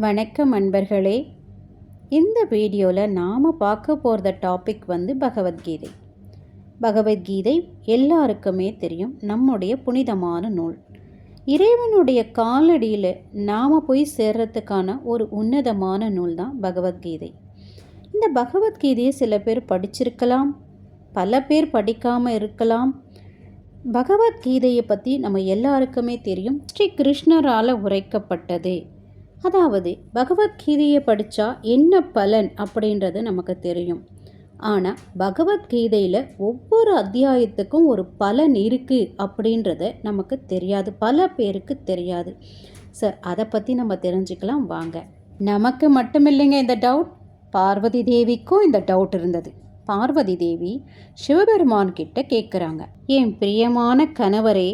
வணக்கம் அன்பர்களே. இந்த வீடியோவில் நாம் பார்க்க போகிற டாபிக் வந்து பகவத்கீதை. பகவத்கீதை எல்லாருக்குமே தெரியும். நம்முடைய புனிதமான நூல். இறைவனுடைய காலடியில் நாம் போய் சேர்றதுக்கான ஒரு உன்னதமான நூல் தான் பகவத்கீதை. இந்த பகவத்கீதையை சில பேர் படிச்சிருக்கலாம். பல பேர் படிக்காமல் இருக்கலாம். பகவத்கீதையை பற்றி நம்ம எல்லாருக்குமே தெரியும். ஸ்ரீ கிருஷ்ணரால் உரைக்கப்பட்டது. அதாவது பகவத்கீதையை படித்தா என்ன பலன் அப்படின்றது நமக்கு தெரியும். ஆனால் பகவத்கீதையில் ஒவ்வொரு அத்தியாயத்துக்கும் ஒரு பலன் இருக்குது அப்படின்றத நமக்கு தெரியாது. பல பேருக்கு தெரியாது. சார் அதை பற்றி நம்ம தெரிஞ்சுக்கலாம். வாங்க. நமக்கு மட்டும் இல்லைங்க இந்த டவுட் பார்வதி தேவிக்கும் இந்த டவுட் இருந்தது. பார்வதி தேவி சிவபெருமான் கிட்ட கேட்குறாங்க என் பிரியமான கணவரே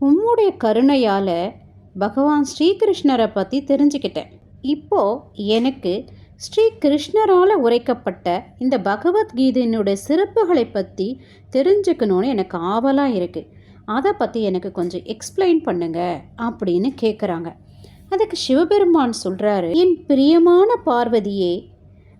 உம்முடைய கருணையால் பகவான் ஸ்ரீகிருஷ்ணரை பற்றி தெரிஞ்சுக்கிட்டேன். இப்போது எனக்கு ஸ்ரீ கிருஷ்ணரால் உரைக்கப்பட்ட இந்த பகவத்கீதையினுடைய சிறப்புகளை பற்றி தெரிஞ்சுக்கணுன்னு எனக்கு ஆவலாக இருக்குது அதை பற்றி எனக்கு கொஞ்சம் எக்ஸ்பிளைன் பண்ணுங்க அப்படின்னு கேட்குறாங்க அதுக்கு சிவபெருமான் சொல்கிறாரு என் பிரியமான பார்வதியே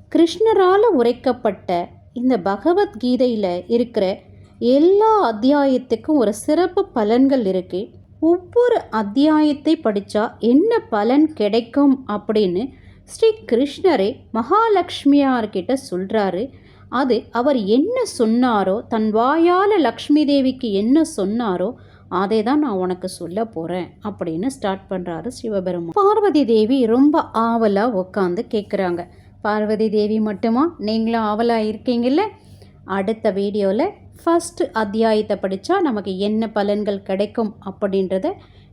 கிருஷ்ணரால் உரைக்கப்பட்ட இந்த பகவத்கீதையில் இருக்கிற எல்லா அத்தியாயத்துக்கும் ஒரு சிறப்பு பலன்கள் இருக்குது ஒவ்வொரு அத்தியாயத்தை படித்தா என்ன பலன் கிடைக்கும் அப்படின்னு ஸ்ரீ கிருஷ்ணரே மகாலட்சுமியார்கிட்ட சொல்கிறாரு அது அவர் என்ன சொன்னாரோ தன் வாயால் லக்ஷ்மி தேவிக்கு என்ன சொன்னாரோ அதை தான் நான் உனக்கு சொல்ல போகிறேன் அப்படின்னு ஸ்டார்ட் பண்ணுறாரு சிவபெருமான். பார்வதி தேவி ரொம்ப ஆவலாக உட்காந்து கேட்குறாங்க பார்வதி தேவி மட்டுமா? நீங்களும் ஆவலாக இருக்கீங்கல்ல? அடுத்த வீடியோவில் ஃபஸ்ட்டு அத்தியாயத்தை படித்தா நமக்கு என்ன பலன்கள் கிடைக்கும் அப்படின்றத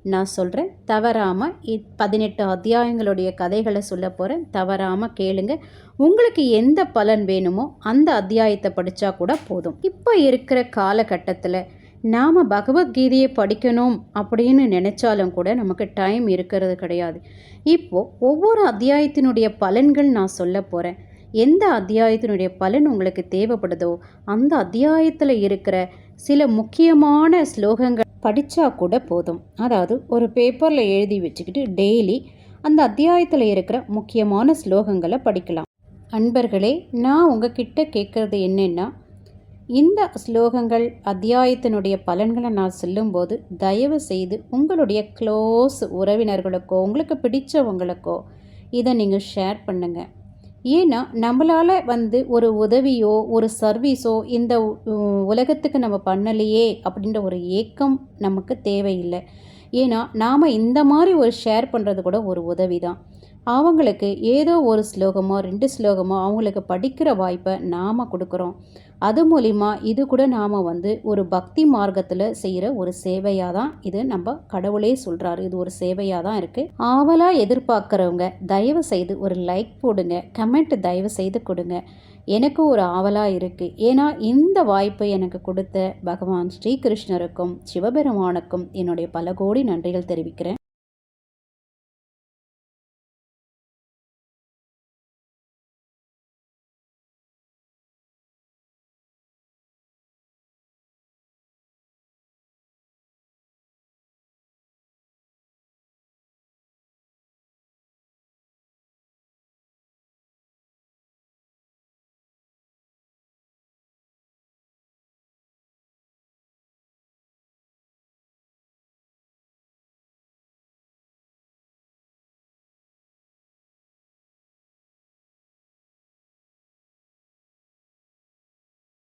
நான் சொல்கிறேன் தவறாமல் பதினெட்டு அத்தியாயங்களுடைய கதைகளை சொல்ல போகிறேன் தவறாமல் கேளுங்க. உங்களுக்கு எந்த பலன் வேணுமோ அந்த அத்தியாயத்தை படித்தா கூட போதும். இப்போ இருக்கிற காலகட்டத்தில் நாம் பகவத்கீதையை படிக்கணும் அப்படின்னு நினச்சாலும் கூட நமக்கு டைம் இருக்கிறது கிடையாது. இப்போது ஒவ்வொரு அத்தியாயத்தினுடைய பலன்கள் நான் சொல்ல போகிறேன் எந்த அத்தியாயத்தினுடைய பலன் உங்களுக்கு தேவைப்படுதோ அந்த அத்தியாயத்தில் இருக்கிற சில முக்கியமான ஸ்லோகங்கள் படித்தா கூட போதும். அதாவது ஒரு பேப்பரில் எழுதி வச்சுக்கிட்டு டெய்லி அந்த அத்தியாயத்தில் இருக்கிற முக்கியமான ஸ்லோகங்களை படிக்கலாம். அன்பர்களே நான் உங்ககிட்ட கேட்குறது என்னென்னா இந்த ஸ்லோகங்கள் அத்தியாயத்தினுடைய பலன்களை நான் சொல்லும்போது தயவு செய்து உங்களுடைய க்ளோஸ் உறவினர்களுக்கோ உங்களுக்கு பிடித்தவங்களுக்கோ இதை நீங்கள் ஷேர் பண்ணுங்கள் ஏன்னா நம்மளால் வந்து ஒரு உதவியோ ஒரு சர்வீஸோ இந்த உலகத்துக்கு நம்ம பண்ணலையே அப்படின்ற ஒரு ஏக்கம் நமக்கு தேவையில்லை. ஏன்னா நாம் இந்த மாதிரி ஒரு ஷேர் பண்ணுறது கூட ஒரு உதவி தான் அவங்களுக்கு ஏதோ ஒரு ஸ்லோகமோ ரெண்டு ஸ்லோகமோ அவங்களுக்கு படிக்கிற வாய்ப்பை நாம் கொடுக்குறோம். அது மூலிமா இது கூட நாம் வந்து ஒரு பக்தி மார்க்கத்தில் செய்கிற ஒரு சேவையாக தான் இது நம்ம கடவுளே சொல்கிறாரு இது ஒரு சேவையாக தான் இருக்குது ஆவலாக எதிர்பார்க்குறவங்க தயவு செய்து ஒரு லைக் போடுங்க. கமெண்ட் தயவு செய்து கொடுங்க. எனக்கும் ஒரு ஆவலாக இருக்குது ஏன்னா இந்த வாய்ப்பை எனக்கு கொடுத்த பகவான் ஸ்ரீகிருஷ்ணருக்கும் சிவபெருமானுக்கும் என்னுடைய பல கோடி நன்றிகள் தெரிவிக்கிறேன்.